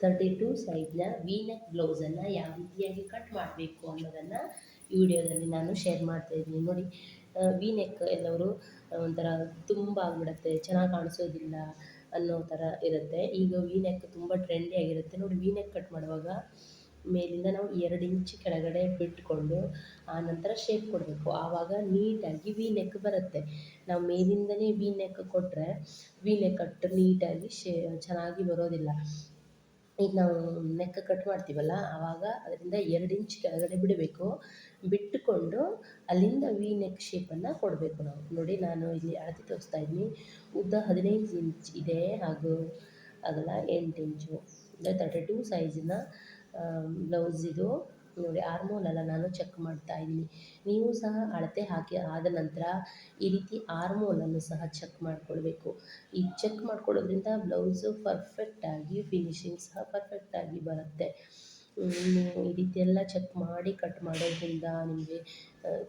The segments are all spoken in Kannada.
ತರ್ಟಿ ಟು ಸೈಜ್ನ ವಿ ನೆಕ್ ಬ್ಲೌಸನ್ನು ಯಾವ ರೀತಿಯಾಗಿ ಕಟ್ ಮಾಡಬೇಕು ಅನ್ನೋದನ್ನು ಈ ವಿಡಿಯೋದಲ್ಲಿ ನಾನು ಶೇರ್ ಮಾಡ್ತಾ ಇದ್ದೀನಿ. ನೋಡಿ ವಿ ನೆಕ್ ಎಲ್ಲವರು ಒಂಥರ ತುಂಬ ಆಗಿಬಿಡುತ್ತೆ, ಚೆನ್ನಾಗಿ ಕಾಣಿಸೋದಿಲ್ಲ ಅನ್ನೋ ಥರ ಇರುತ್ತೆ. ಈಗ ವಿ ನೆಕ್ ತುಂಬ ಟ್ರೆಂಡಿ ಆಗಿರುತ್ತೆ. ನೋಡಿ ವಿ ನೆಕ್ ಕಟ್ ಮಾಡುವಾಗ ಮೇಲಿಂದ ನಾವು ಎರಡು ಇಂಚ್ ಕೆಳಗಡೆ ಬಿಟ್ಕೊಂಡು ಆ ನಂತರ ಶೇಪ್ ಕೊಡಬೇಕು. ಆವಾಗ ನೀಟಾಗಿ ವಿ ನೆಕ್ ಬರುತ್ತೆ. ನಾವು ಮೇಲಿಂದನೇ ವಿ ನೆಕ್ ಕೊಟ್ಟರೆ ವಿ ನೆಕ್ ಕಟ್ ನೀಟಾಗಿ ಶೇ, ಚೆನ್ನಾಗಿ ಬರೋದಿಲ್ಲ. ಈಗ ನಾವು ನೆಕ್ಕ ಕಟ್ ಮಾಡ್ತೀವಲ್ಲ, ಆವಾಗ ಅದರಿಂದ ಎರಡು ಇಂಚ್ ಕೆಳಗಡೆ ಬಿಡಬೇಕು. ಬಿಟ್ಟುಕೊಂಡು ಅಲ್ಲಿಂದ ವಿ ನೆಕ್ ಶೇಪನ್ನು ಕೊಡಬೇಕು ನಾವು. ನೋಡಿ ನಾನು ಇಲ್ಲಿ ಅಳತೆ ತೋರಿಸ್ತಾ ಇದ್ದೀನಿ. ಉದ್ದ ಹದಿನೈದು ಇಂಚ್ ಇದೆ ಹಾಗೂ ಅಗಲ ಎಂಟು ಇಂಚು ಅಂದರೆ ತರ್ಟಿ ಟು ಸೈಜಿನ ಬ್ಲೌಸ್ ಇದು. ನೋಡಿ ಆರ್ಮೋಲೆಲ್ಲ ನಾನು ಚೆಕ್ ಮಾಡ್ತಾ ಇದ್ದೀನಿ. ನೀವು ಸಹ ಅಳತೆ ಹಾಕಿ ಆದ ನಂತರ ಈ ರೀತಿ ಆರ್ಮೋಲನ್ನು ಸಹ ಚೆಕ್ ಮಾಡಿಕೊಳ್ಬೇಕು. ಈ ಚೆಕ್ ಮಾಡ್ಕೊಳ್ಳೋದ್ರಿಂದ ಬ್ಲೌಸು ಪರ್ಫೆಕ್ಟಾಗಿ ಫಿನಿಶಿಂಗ್ ಸಹ ಪರ್ಫೆಕ್ಟಾಗಿ ಬರುತ್ತೆ. ಈ ರೀತಿ ಎಲ್ಲ ಚೆಕ್ ಮಾಡಿ ಕಟ್ ಮಾಡೋದ್ರಿಂದ ನಿಮಗೆ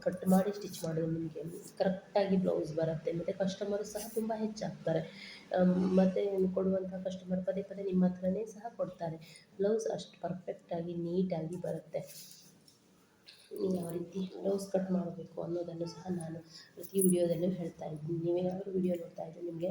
ಕಟ್ ಮಾಡಿ ಸ್ಟಿಚ್ ಮಾಡೋದು ನಿಮಗೆ ಕರೆಕ್ಟಾಗಿ ಬ್ಲೌಸ್ ಬರುತ್ತೆ. ಮತ್ತು ಕಸ್ಟಮರು ಸಹ ತುಂಬ ಹೆಚ್ಚಾಗ್ತಾರೆ. ಮತ್ತು ಕೊಡುವಂಥ ಕಸ್ಟಮರ್ ಪದೇ ಪದೇ ನಿಮ್ಮ ಹತ್ರನೇ ಸಹ ಕೊಡ್ತಾರೆ. ಬ್ಲೌಸ್ ಅಷ್ಟು ಪರ್ಫೆಕ್ಟಾಗಿ ನೀಟಾಗಿ ಬರುತ್ತೆ. ಯಾವ ರೀತಿ ಬ್ಲೌಸ್ ಕಟ್ ಮಾಡಬೇಕು ಅನ್ನೋದನ್ನು ಸಹ ನಾನು ಪ್ರತಿ ವಿಡಿಯೋದಲ್ಲೂ ಹೇಳ್ತಾ ಇದ್ದೀನಿ. ನೀವೇನಾದರೂ ವಿಡಿಯೋ ನೋಡ್ತಾ ಇದ್ದರೆ ನಿಮಗೆ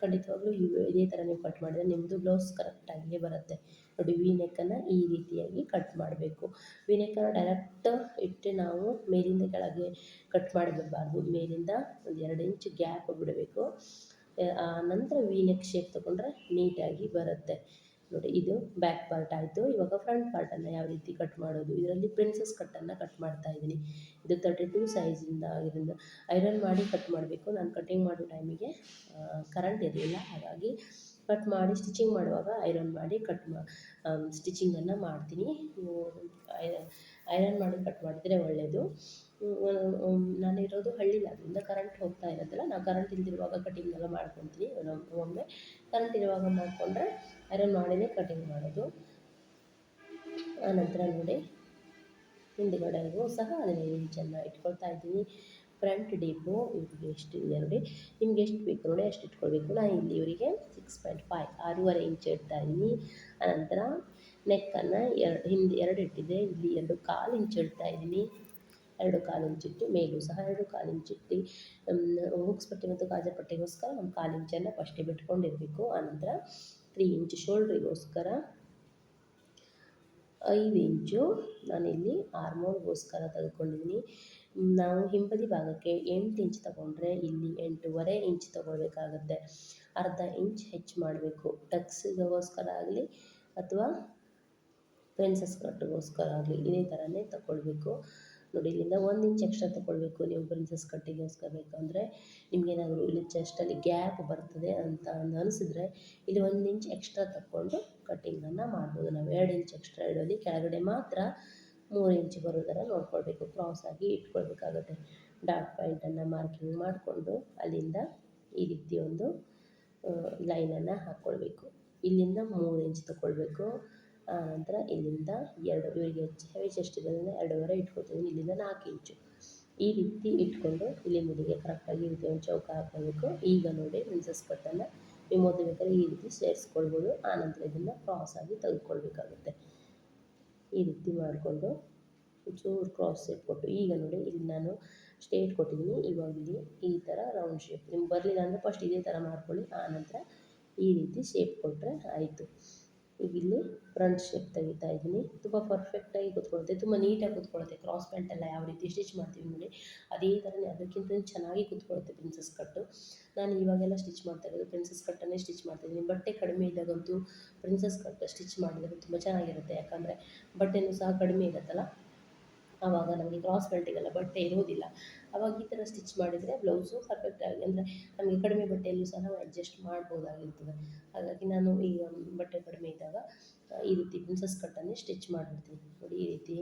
ಖಂಡಿತವಾಗ್ಲೂ ಇದೇ ಥರ ನೀವು ಕಟ್ ಮಾಡಿದರೆ ನಿಮ್ಮದು ಬ್ಲೌಸ್ ಕರೆಕ್ಟಾಗಿಯೇ ಬರುತ್ತೆ. ನೋಡಿ ವಿ ನೆಕ್ಕನ್ನು ಈ ರೀತಿಯಾಗಿ ಕಟ್ ಮಾಡಬೇಕು. ವಿ ನೆಕ್ಕನ್ನು ಡೈರೆಕ್ಟ್ ಇಟ್ಟು ನಾವು ಮೇಲಿಂದ ಕೆಳಗೆ ಕಟ್ ಮಾಡಿಬಿಡಬಾರ್ದು ಮೇಲಿಂದ ಒಂದು ಎರಡು ಇಂಚ್ ಗ್ಯಾಪ್ ಬಿಡಬೇಕು. ಆ, ನಂತರ ವಿ ನೆಕ್ ಶೇಪ್ ತೊಗೊಂಡ್ರೆ ನೀಟಾಗಿ ಬರುತ್ತೆ. ನೋಡಿ, ಇದು ಬ್ಯಾಕ್ ಪಾರ್ಟ್ ಆಯಿತು. ಇವಾಗ ಫ್ರಂಟ್ ಪಾರ್ಟನ್ನು ಯಾವ ರೀತಿ ಕಟ್ ಮಾಡೋದು? ಇದರಲ್ಲಿ ಪ್ರಿನ್ಸಸ್ ಕಟ್ಟನ್ನು ಕಟ್ ಮಾಡ್ತಾ ಇದ್ದೀನಿ. ಇದು ತರ್ಟಿ ಟೂ ಸೈಜಿಂದ ಇದರಿಂದ ಐರನ್ ಮಾಡಿ ಕಟ್ ಮಾಡಬೇಕು. ನಾನು ಕಟ್ಟಿಂಗ್ ಮಾಡೋ ಟೈಮಿಗೆ ಕರೆಂಟ್ ಇರಲಿಲ್ಲ. ಹಾಗಾಗಿ ಕಟ್ ಮಾಡಿ ಸ್ಟಿಚಿಂಗ್ ಮಾಡುವಾಗ ಐರನ್ ಮಾಡಿ ಕಟ್ ಮಾ ಸ್ಟಿಚಿಂಗನ್ನು ಮಾಡ್ತೀನಿ. ಐರನ್ ಮಾಡಿ ಕಟ್ ಮಾಡಿದರೆ ಒಳ್ಳೆಯದು ಇರೋದು ಹಳ್ಳಿಲಿ. ಅದರಿಂದ ಕರೆಂಟ್ ಹೋಗ್ತಾ ಇರೋದಿಲ್ಲ ನಾವು ಕರೆಂಟ್ ಇಲ್ದಿರುವಾಗ ಕಟಿಂಗ್ ಎಲ್ಲ ಮಾಡ್ಕೊತೀನಿ. ಒಮ್ಮೆ ಕರೆಂಟ್ ಇರುವಾಗ ಮಾಡಿಕೊಂಡ್ರೆ ಐರನ್ ಮಾಡಿನೇ ಕಟಿಂಗ್ ಮಾಡೋದು. ಆನಂತರ ನೋಡಿ, ಹಿಂದುಗಡೆಗೂ ಸಹ ಹದಿನೈದು ಇಂಚನ್ನು ಇಟ್ಕೊಳ್ತಾ ಇದ್ದೀನಿ. ಫ್ರಂಟ್ ಡೀಪು ಇವ್ರಿಗೆ ಎಷ್ಟು ಇದೆ ನೋಡಿ. ನಿಮ್ಗೆ ಎಷ್ಟು ಬೇಕು ನೋಡಿ, ಅಷ್ಟು ಇಟ್ಕೊಳ್ಬೇಕು. ನಾನು ಇಲ್ಲಿ ಇವರಿಗೆ ಸಿಕ್ಸ್ ಪಾಯಿಂಟ್ ಫೈವ್ ಆರೂವರೆ ಇಂಚ್ ಇಡ್ತಾ ಇದ್ದೀನಿ. ಆನಂತರ ನೆಕ್ಕನ್ನು ಎರಡು, ಹಿಂದೆ ಎರಡು ಇಟ್ಟಿದೆ. ಇಲ್ಲಿ ಎರಡು ಕಾಲು ಇಂಚ್ ಇಡ್ತಾ ಇದ್ದೀನಿ. ಎರಡು ಕಾಲು ಇಂಚಿಟ್ಟು ಮೇಲೂ ಸಹ ಎರಡು ಕಾಲು ಇಂಚಿಟ್ಟು ಹುಕ್ಸ್ ಪಟ್ಟಿ ಮತ್ತು ಕಾಜಾ ಪಟ್ಟಿಗೋಸ್ಕರ ನಮ್ಮ ಕಾಲು ಇಂಚನ್ನು ಫಸ್ಟಿಗೆ ಬಿಟ್ಕೊಂಡಿರಬೇಕು. ಆನಂತರ ತ್ರೀ ಇಂಚ್ ಶೋಲ್ಡ್ರಿಗೋಸ್ಕರ ಐದು ಇಂಚು ನಾನಿಲ್ಲಿ ಆರ್ಮೋಲ್ಗೋಸ್ಕರ ತೆಗೆದುಕೊಂಡಿದ್ದೀನಿ. ನಾವು ಹಿಂಬದಿ ಭಾಗಕ್ಕೆ ಎಂಟು ಇಂಚ್ ತಗೊಂಡ್ರೆ ಇಲ್ಲಿ ಎಂಟೂವರೆ ಇಂಚ್ ತಗೊಳ್ಬೇಕಾಗುತ್ತೆ. ಅರ್ಧ ಇಂಚ್ ಹೆಚ್ಚು ಮಾಡಬೇಕು. ಟಕ್ಸ್ಗೋಸ್ಕರ ಆಗಲಿ ಅಥವಾ ಪ್ರಿನ್ಸಸ್ ಕಟ್ಗೋಸ್ಕರ ಆಗಲಿ, ಇದೇ ಥರನೇ ತಗೊಳ್ಬೇಕು. ನೋಡಿ, ಇಲ್ಲಿಂದ ಒಂದು ಇಂಚ್ ಎಕ್ಸ್ಟ್ರಾ ತೊಗೊಳ್ಬೇಕು ನೀವು ಪ್ರಿನ್ಸಸ್ ಕಟ್ಟಿಗೋಸ್ಕರ ಅಂದರೆ ನಿಮಗೇನಾದರೂ ಇಲ್ಲಿ ಚೆಸ್ಟಲ್ಲಿ ಗ್ಯಾಪ್ ಬರ್ತದೆ ಅಂತ ಅನಿಸಿದ್ರೆ ಇಲ್ಲಿ ಒಂದು ಇಂಚ್ ಎಕ್ಸ್ಟ್ರಾ ತಗೊಂಡು ಕಟ್ಟಿಂಗನ್ನು ಮಾಡ್ಬೋದು. ನಾವು ಎರಡು ಇಂಚ್ ಎಕ್ಸ್ಟ್ರಾ ಇಡೋದು ಕೆಳಗಡೆ ಮಾತ್ರ ಮೂರು ಇಂಚ್ ಬರೋ ಥರ ನೋಡ್ಕೊಳ್ಬೇಕು ಆಗಿ ಇಟ್ಕೊಳ್ಬೇಕಾಗುತ್ತೆ. ಡಾಟ್ ಪಾಯಿಂಟನ್ನು ಮಾರ್ಕಿಂಗ್ ಮಾಡಿಕೊಂಡು ಅಲ್ಲಿಂದ ಈ ರೀತಿ ಒಂದು ಲೈನನ್ನು ಹಾಕ್ಕೊಳ್ಬೇಕು ಇಲ್ಲಿಂದ ಮೂರು ಇಂಚ್ ತೊಗೊಳ್ಬೇಕು ಆನಂತರ ಇಲ್ಲಿಂದ ಎರಡು, ಇವರಿಗೆ ಹೆವಿ ಚೆಸ್ಟ್ ಇರೋದ್ರಿಂದ ಎರಡೂವರೆ ಇಟ್ಕೊಳ್ತೀನಿ. ಇಲ್ಲಿಂದ ನಾಲ್ಕು ಇಂಚು ಈ ರೀತಿ ಇಟ್ಕೊಂಡು ಇಲ್ಲಿ ಇಲ್ಲಿಗೆ ಕರೆಕ್ಟಾಗಿ ಒಂದು ಚೌಕ ಹಾಕಬೇಕು ಈಗ ನೋಡಿ ಪ್ರಿನ್ಸಸ್ ಕಟ್ಟನ್ನು ನೀವು ಓದಬೇಕಾದ್ರೆ ಬೇಕಾದ್ರೆ ಈ ರೀತಿ ಸೇರಿಸ್ಕೊಳ್ಬೋದು. ಆನಂತರ ಇದನ್ನು ಆಗಿ ತೆಗೆದುಕೊಳ್ಬೇಕಾಗುತ್ತೆ. ಈ ರೀತಿ ಮಾಡಿಕೊಂಡು ಚೂರು ಕ್ರಾಸ್ ಶೇಪ್ ಕೊಟ್ಟು ಈಗ ನೋಡಿ ಇಲ್ಲಿ ನಾನು ಸ್ಟೇಟ್ ಕೊಟ್ಟಿದ್ದೀನಿ. ಇವಾಗ ಇಲ್ಲಿ ಈ ಥರ ರೌಂಡ್ ಶೇಪ್ ನಿಮ್ಗೆ ಬರಲಿಲ್ಲ ಅಂದರೆ ಫಸ್ಟ್ ಇದೇ ಥರ ಮಾಡ್ಕೊಳ್ಳಿ. ಆನಂತರ ಈ ರೀತಿ ಶೇಪ್ ಕೊಟ್ಟರೆ ಆಯಿತು. ಈಗ ಇಲ್ಲಿ ಫ್ರಂಟ್ ಶೇಪ್ ತೆಗಿತಾ ಇದ್ದೀನಿ. ತುಂಬ ಪರ್ಫೆಕ್ಟಾಗಿ ಕೂತ್ಕೊಳ್ಳುತ್ತೆ ತುಂಬ ನೀಟಾಗಿ ಕೂತ್ಕೊಳ್ಳುತ್ತೆ ಕ್ರಾಸ್ ಪ್ಯಾಂಟ್ ಎಲ್ಲ ಯಾವ ರೀತಿ ಸ್ಟಿಚ್ ಮಾಡ್ತೀವಿ ನೋಡಿ. ಅದೇ ಥರನೇ ಅದಕ್ಕಿಂತ ಚೆನ್ನಾಗಿ ಕೂತ್ಕೊಳ್ಳುತ್ತೆ ಪ್ರಿನ್ಸಸ್ ಕಟ್ಟು ನಾನು ಇವಾಗೆಲ್ಲ ಸ್ಟಿಚ್ ಮಾಡ್ತಾ ಇರೋದು ಪ್ರಿನ್ಸಸ್ ಕಟ್ಟನ್ನೇ ಸ್ಟಿಚ್ ಮಾಡ್ತಾಯಿದ್ದೀನಿ ಬಟ್ಟೆ ಕಡಿಮೆ ಇದ್ದಾಗಂತೂ ಪ್ರಿನ್ಸಸ್ ಕಟ್ ಸ್ಟಿಚ್ ಮಾಡಿದರೆ ತುಂಬ ಚೆನ್ನಾಗಿರುತ್ತೆ. ಯಾಕಂದರೆ ಬಟ್ಟೆನೂ ಸಹ ಕಡಿಮೆ ಇರುತ್ತಲ್ಲ. ಆವಾಗ ನಮಗೆ ಕ್ರಾಸ್ ಬೆಲ್ಟಿಗೆಲ್ಲ ಬಟ್ಟೆ ಇರೋದಿಲ್ಲ. ಆವಾಗ ಈ ಥರ ಸ್ಟಿಚ್ ಮಾಡಿದರೆ ಬ್ಲೌಸು ಪರ್ಫೆಕ್ಟಾಗಿ ಅಂದರೆ ನಮಗೆ ಕಡಿಮೆ ಬಟ್ಟೆಯಲ್ಲೂ ಸಹ ನಾವು ಅಡ್ಜಸ್ಟ್ ಮಾಡ್ಬೋದಾಗಿರ್ತದೆ. ಹಾಗಾಗಿ ನಾನು ಈಗ ಬಟ್ಟೆ ಕಡಿಮೆ ಇದ್ದಾಗ ಈ ರೀತಿ ಪ್ರಿನ್ಸಸ್ ಕಟ್ಟನ್ನೇ ಸ್ಟಿಚ್ ಮಾಡಿಬಿಡ್ತೀನಿ. ನೋಡಿ, ಈ ರೀತಿ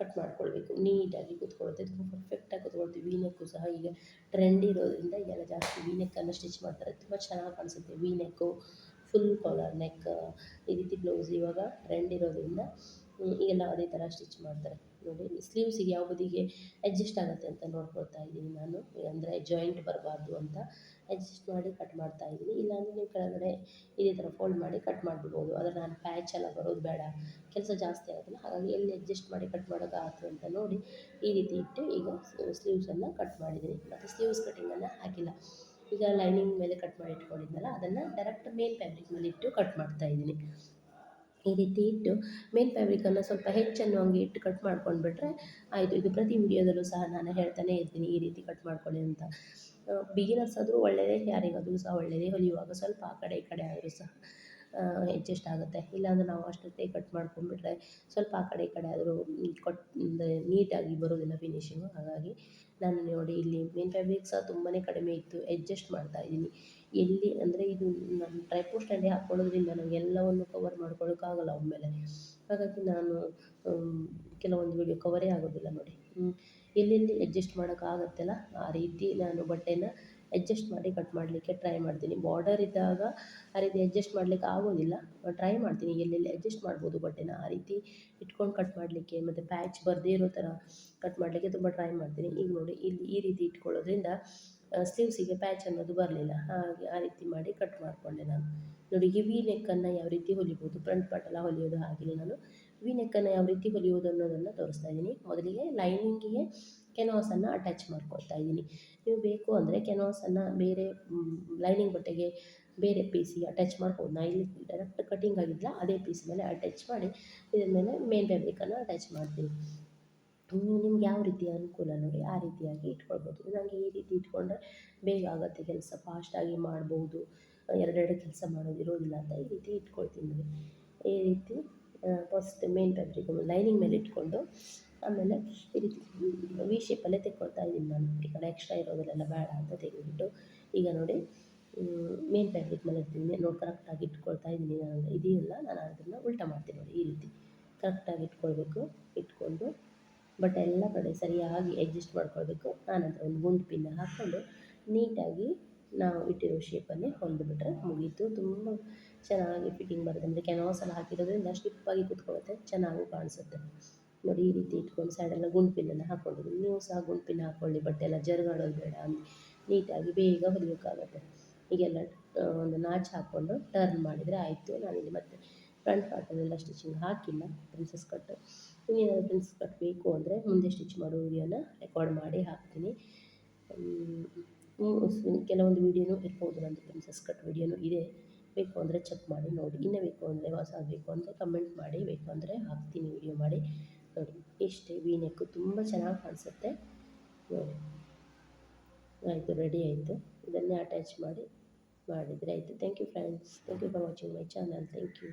ಕಟ್ ಮಾಡ್ಕೊಳ್ಬೇಕು. ನೀಟಾಗಿ ಕೂತ್ಕೊಳ್ಳುತ್ತೆ. ತುಂಬ ಪರ್ಫೆಕ್ಟಾಗಿ ಕೂತ್ಕೊಳ್ತೀವಿ. ವಿ ನೆಕ್ಕು ಸಹ ಈಗ ಟ್ರೆಂಡ್ ಇರೋದ್ರಿಂದ ಈಗೆಲ್ಲ ಜಾಸ್ತಿ ವಿ ನೆಕ್ಕನ್ನು ಸ್ಟಿಚ್ ಮಾಡ್ತಾರೆ. ತುಂಬ ಚೆನ್ನಾಗಿ ಕಾಣಿಸುತ್ತೆ. V neck full collar neck ಈ ರೀತಿ ಬ್ಲೌಸ್ ಇವಾಗ ಟ್ರೆಂಡ್ ಇರೋದ್ರಿಂದ ಈಗೆಲ್ಲ ಅದೇ ಥರ ಸ್ಟಿಚ್ ಮಾಡ್ತಾರೆ. ನೋಡಿ ಸ್ಲೀವ್ಸಿಗೆ ಯಾವ ಬದಿಗೆ ಅಡ್ಜಸ್ಟ್ ಆಗುತ್ತೆ ಅಂತ ನೋಡ್ಕೊಳ್ತಾ ಇದ್ದೀನಿ ನಾನು. ಅಂದರೆ ಜಾಯಿಂಟ್ ಬರಬಾರ್ದು ಅಂತ ಅಡ್ಜಸ್ಟ್ ಮಾಡಿ ಕಟ್ ಮಾಡ್ತಾ ಇದ್ದೀನಿ. ಇಲ್ಲಾಂದರೆ ನೀವು ಕೆಳಗಡೆ ಇದೇ ಥರ ಫೋಲ್ಡ್ ಮಾಡಿ ಕಟ್ ಮಾಡಿಬಿಡ್ಬೋದು. ಆದರೆ ನಾನು ಪ್ಯಾಚ್ ಎಲ್ಲ ಬರೋದು ಬೇಡ. ಕೆಲಸ ಜಾಸ್ತಿ ಆಗುತ್ತಲ್ಲ ಹಾಗಾಗಿ ಎಲ್ಲಿ ಅಡ್ಜಸ್ಟ್ ಮಾಡಿ ಕಟ್ ಮಾಡೋಕ್ಕಾಗುತ್ತೆ ಅಂತ ನೋಡಿ ಈ ರೀತಿ ಇಟ್ಟು ಈಗ ಸ್ಲೀವ್ಸನ್ನು ಕಟ್ ಮಾಡಿದ್ದೀನಿ. ಮತ್ತು ಸ್ಲೀವ್ಸ್ ಕಟ್ಟಿಂಗನ್ನು ಹಾಕಿಲ್ಲ. ಈಗ ಲೈನಿಂಗ್ ಮೇಲೆ ಕಟ್ ಮಾಡಿ ಇಟ್ಕೊಂಡಿದ್ನಲ್ಲ, ಅದನ್ನು ಡೈರೆಕ್ಟ್ ಮೇನ್ ಫ್ಯಾಬ್ರಿಕ್ ಮೇಲೆ ಇಟ್ಟು ಕಟ್ ಮಾಡ್ತಾ ಇದ್ದೀನಿ. ಈ ರೀತಿ ಇಟ್ಟು ಮೇನ್ ಫ್ಯಾಬ್ರಿಕನ್ನು ಸ್ವಲ್ಪ ಹೆಚ್ಚನ್ನು ಹಂಗೆ ಇಟ್ಟು ಕಟ್ ಮಾಡ್ಕೊಂಡ್ಬಿಟ್ರೆ ಆಯಿತು. ಇದು ಪ್ರತಿ ವಿಡಿಯೋದಲ್ಲೂ ಸಹ ನಾನು ಹೇಳ್ತಾನೆ ಇರ್ತೀನಿ ಈ ರೀತಿ ಕಟ್ ಮಾಡ್ಕೊಳ್ಳಿ ಅಂತ. ಬಿಗಿನರ್ಸ್ ಆದರೂ ಒಳ್ಳೆಯದೇ ಯಾರಿಗಾದರೂ ಸಹ ಒಳ್ಳೆಯದೇ ಹೊಲಿಯುವಾಗ ಸ್ವಲ್ಪ ಆ ಕಡೆ ಈ ಕಡೆ ಆದರೂ ಸಹ ಅಡ್ಜಸ್ಟ್ ಆಗುತ್ತೆ. ಇಲ್ಲಾಂದ್ರೆ ನಾವು ಅಷ್ಟೊತ್ತೇ ಕಟ್ ಮಾಡ್ಕೊಂಡ್ಬಿಟ್ರೆ ಸ್ವಲ್ಪ ಆ ಕಡೆ ಈ ಕಡೆ ಆದರೂ ಕೊಟ್ ನೀಟಾಗಿ ಬರೋದಿಲ್ಲ ಫಿನಿಶಿಂಗು ಹಾಗಾಗಿ ನಾನು ನೋಡಿ ಇಲ್ಲಿ ಮೇನ್ ಫ್ಯಾಬ್ರಿಕ್ ಸಹ ತುಂಬಾ ಕಡಿಮೆ ಇತ್ತು. ಅಡ್ಜಸ್ಟ್ ಮಾಡ್ತಾ ಇದ್ದೀನಿ. ಎಲ್ಲಿ ಅಂದರೆ ಇದು ನಾನು ಟ್ರೈಪೋ ಸ್ಟ್ಯಾಂಡಿಗೆ ಹಾಕ್ಕೊಳ್ಳೋದ್ರಿಂದ ನನಗೆ ಎಲ್ಲವನ್ನು ಕವರ್ ಮಾಡ್ಕೊಳ್ಳೋಕ್ಕಾಗಲ್ಲ ಒಮ್ಮೆಲೆ. ಹಾಗಾಗಿ ನಾನು ಕೆಲವೊಂದು ವೀಡಿಯೋ ಕವರೇ ಆಗೋದಿಲ್ಲ ನೋಡಿ. ಎಲ್ಲೆಲ್ಲಿ ಅಡ್ಜಸ್ಟ್ ಮಾಡೋಕ್ಕಾಗತ್ತಲ್ಲ ಆ ರೀತಿ ನಾನು ಬಟ್ಟೆನ ಅಡ್ಜಸ್ಟ್ ಮಾಡಿ ಕಟ್ ಮಾಡಲಿಕ್ಕೆ ಟ್ರೈ ಮಾಡ್ತೀನಿ. ಬಾರ್ಡರ್ ಇದ್ದಾಗ ಆ ರೀತಿ ಅಡ್ಜಸ್ಟ್ ಮಾಡಲಿಕ್ಕೆ ಆಗೋದಿಲ್ಲ. ಟ್ರೈ ಮಾಡ್ತೀನಿ ಎಲ್ಲೆಲ್ಲಿ ಅಡ್ಜಸ್ಟ್ ಮಾಡ್ಬೋದು ಬಟ್ಟೆನ ಆ ರೀತಿ ಇಟ್ಕೊಂಡು ಕಟ್ ಮಾಡಲಿಕ್ಕೆ. ಮತ್ತು ಪ್ಯಾಚ್ ಬರದೇ ಇರೋ ಥರ ಕಟ್ ಮಾಡಲಿಕ್ಕೆ ತುಂಬ ಟ್ರೈ ಮಾಡ್ತೀನಿ. ಈಗ ನೋಡಿ, ಇಲ್ಲಿ ಈ ರೀತಿ ಇಟ್ಕೊಳ್ಳೋದ್ರಿಂದ ಸ್ಲೀವ್ಸಿಗೆ ಪ್ಯಾಚ್ ಅನ್ನೋದು ಬರಲಿಲ್ಲ. ಹಾಗೆ ಆ ರೀತಿ ಮಾಡಿ ಕಟ್ ಮಾಡಿಕೊಂಡೆ ನಾನು. ನೋಡಿ, ಈ ವಿ ನೆಕ್ಕನ್ನು ಯಾವ ರೀತಿ ಹೊಲಿಬೋದು? ಫ್ರಂಟ್ ಪಾರ್ಟ್ ಎಲ್ಲ ಹೊಲಿಯೋದು ಹಾಗೆ ನಾನು. ವಿ ನೆಕ್ಕನ್ನು ಯಾವ ರೀತಿ ಹೊಲಿಯೋದು ಅನ್ನೋದನ್ನು ತೋರಿಸ್ತಾ ಇದ್ದೀನಿ ಮೊದಲಿಗೆ ಲೈನಿಂಗಿಗೆ ಕೆನವಾಸನ್ನು ಅಟ್ಯಾಚ್ ಮಾಡ್ಕೊಳ್ತಾ ಇದ್ದೀನಿ ನೀವು ಬೇಕು ಅಂದರೆ ಕೆನವಾಸನ್ನು ಬೇರೆ ಲೈನಿಂಗ್ ಬಟ್ಟೆಗೆ ಬೇರೆ ಪೀಸಿಗೆ ಅಟ್ಯಾಚ್ ಮಾಡ್ಬೋದು ನಾ ಇಲ್ಲಿ ಡೈರೆಕ್ಟ್ ಕಟಿಂಗ್ ಆಗಿದ್ದಿಲ್ಲ ಅದೇ ಪೀಸ್ ಮೇಲೆ ಅಟ್ಯಾಚ್ ಮಾಡಿ, ಇದ್ರ ಮೇಲೆ ಮೇನ್ ಫ್ಯಾಬ್ರಿಕನ್ನು ಅಟ್ಯಾಚ್ ಮಾಡ್ತೀನಿ. ನಿಮ್ಗೆ ಯಾವ ರೀತಿ ಅನುಕೂಲ ನೋಡಿ ಆ ರೀತಿಯಾಗಿ ಇಟ್ಕೊಳ್ಬೋದು. ನನಗೆ ಈ ರೀತಿ ಇಟ್ಕೊಂಡ್ರೆ ಬೇಗ ಆಗುತ್ತೆ ಕೆಲಸ ಫಾಸ್ಟಾಗಿ ಮಾಡ್ಬೋದು. ಎರಡೆರಡು ಕೆಲಸ ಮಾಡೋದು ಇರೋದಿಲ್ಲ ಅಂತ ಈ ರೀತಿ ಇಟ್ಕೊಳ್ತೀನಿ ನೋಡಿ. ಈ ರೀತಿ ಫಸ್ಟ್ ಮೇನ್ ಫ್ಯಾಬ್ರಿಕ್ ಲೈನಿಂಗ್ ಮೇಲೆ ಇಟ್ಕೊಂಡು ಆಮೇಲೆ ಈ ರೀತಿ ವಿ ಶೇಪಲ್ಲೇ ತೆಕ್ಕೊಳ್ತಾ ಇದ್ದೀನಿ ನಾನು. ಈ ಕಡೆ ಎಕ್ಸ್ಟ್ರಾ ಇರೋದೆಲ್ಲ ಬೇಡ ಅಂತ ತೆಗೆದುಬಿಟ್ಟು ಈಗ ನೋಡಿ ಮೇನ್ ಫ್ಯಾಬ್ರಿಕ್ ಮೇಲೆ ಇರ್ತೀನಿ ನೋಡಿ ಕರೆಕ್ಟಾಗಿ ಇಟ್ಕೊಳ್ತಾ ಇದ್ದೀನಿ ನಾನು. ಇದೆಯಲ್ಲ ನಾನು ಅದನ್ನು ಉಲ್ಟಾ ಮಾಡ್ತೀನಿ ನೋಡಿ ಈ ರೀತಿ. ಕರೆಕ್ಟಾಗಿ ಇಟ್ಕೊಳ್ಬೇಕು, ಇಟ್ಕೊಂಡು ಬಟ್ ಎಲ್ಲ ಕಡೆ ಸರಿಯಾಗಿ ಅಡ್ಜಸ್ಟ್ ಮಾಡ್ಕೊಳ್ಬೇಕು ಆನಂತರ ಒಂದು ಗುಂಡು ಪಿನ್ನ ಹಾಕ್ಕೊಂಡು ನೀಟಾಗಿ ನಾವು ಇಟ್ಟಿರೋ ಶೇಪನ್ನೇ ಹೊಲಿದ್ಬಿಟ್ರೆ ಮುಗೀತು. ತುಂಬ ಚೆನ್ನಾಗಿ ಫಿಟ್ಟಿಂಗ್ ಬರುತ್ತೆ. ಅಂದರೆ ಕೆನವಾಸಲ್ಲಿ ಹಾಕಿರೋದ್ರಿಂದ ಸ್ಟಿಪ್ಪಾಗಿ ಕೂತ್ಕೊಳ್ಳುತ್ತೆ. ಚೆನ್ನಾಗೂ ಕಾಣಿಸುತ್ತೆ. ನೋಡಿ, ಈ ರೀತಿ ಇಟ್ಕೊಂಡು ಸೈಡೆಲ್ಲ ಗುಂಡು ಪಿನ್ನನ್ನು ಹಾಕ್ಕೊಂಡಿದ್ದೀನಿ. ನೀವು ಸಹ ಗುಂಡು ಪಿನ್ ಹಾಕ್ಕೊಳ್ಳಿ. ಬಟ್ಟೆ ಎಲ್ಲ ಜರ್ಗಾಡೋದು ಬೇಡ ನೀಟಾಗಿ ಬೇಗ ಹೊಲಿಯೋಕ್ಕಾಗುತ್ತೆ. ಹೀಗೆಲ್ಲ ಒಂದು ನಾಚ್ ಹಾಕ್ಕೊಂಡು ಟರ್ನ್ ಮಾಡಿದರೆ ಆಯಿತು. ನಾನಿಲ್ಲಿ ಮತ್ತೆ ಫ್ರಂಟ್ ಪಾರ್ಟಲ್ಲೆಲ್ಲ ಸ್ಟಿಚಿಂಗ್ ಹಾಕಿಲ್ಲ ಪ್ರಿನ್ಸಸ್ ಕಟ್ ಇನ್ನೇನಾದರೂ ಪ್ರಿನ್ಸಸ್ ಕಟ್ ಬೇಕು ಅಂದರೆ ಮುಂದೆ ಸ್ಟಿಚ್ ಮಾಡೋ ವಿಡಿಯೋನ ರೆಕಾರ್ಡ್ ಮಾಡಿ ಹಾಕ್ತೀನಿ. ಕೆಲವೊಂದು ವೀಡಿಯೋನೂ ಇರ್ಬೋದು, ನಂದು ಪ್ರಿನ್ಸಸ್ ಕಟ್ ವೀಡಿಯೋನೂ ಇದೆ. ಬೇಕು ಅಂದರೆ ಚೆಕ್ ಮಾಡಿ ನೋಡಿ. ಇನ್ನೂ ಬೇಕು ಅಂದರೆ ಹೊಸ ಬೇಕು ಅಂದರೆ ಕಮೆಂಟ್ ಮಾಡಿ. ಬೇಕು ಅಂದರೆ ಹಾಕ್ತೀನಿ ವೀಡಿಯೋ ಮಾಡಿ. ನೋಡಿ ಇಷ್ಟೇ ವಿ ನೆಕ್ಕು ತುಂಬ ಚೆನ್ನಾಗಿ ಕಾಣಿಸುತ್ತೆ. ನೋಡಿ. ಆಯಿತು ರೆಡಿ ಆಯಿತು. ಇದನ್ನೇ ಅಟ್ಯಾಚ್ ಮಾಡಿ ಮಾಡಿದರೆ ಆಯಿತು. Thank you friends thank you for watching my channel thank you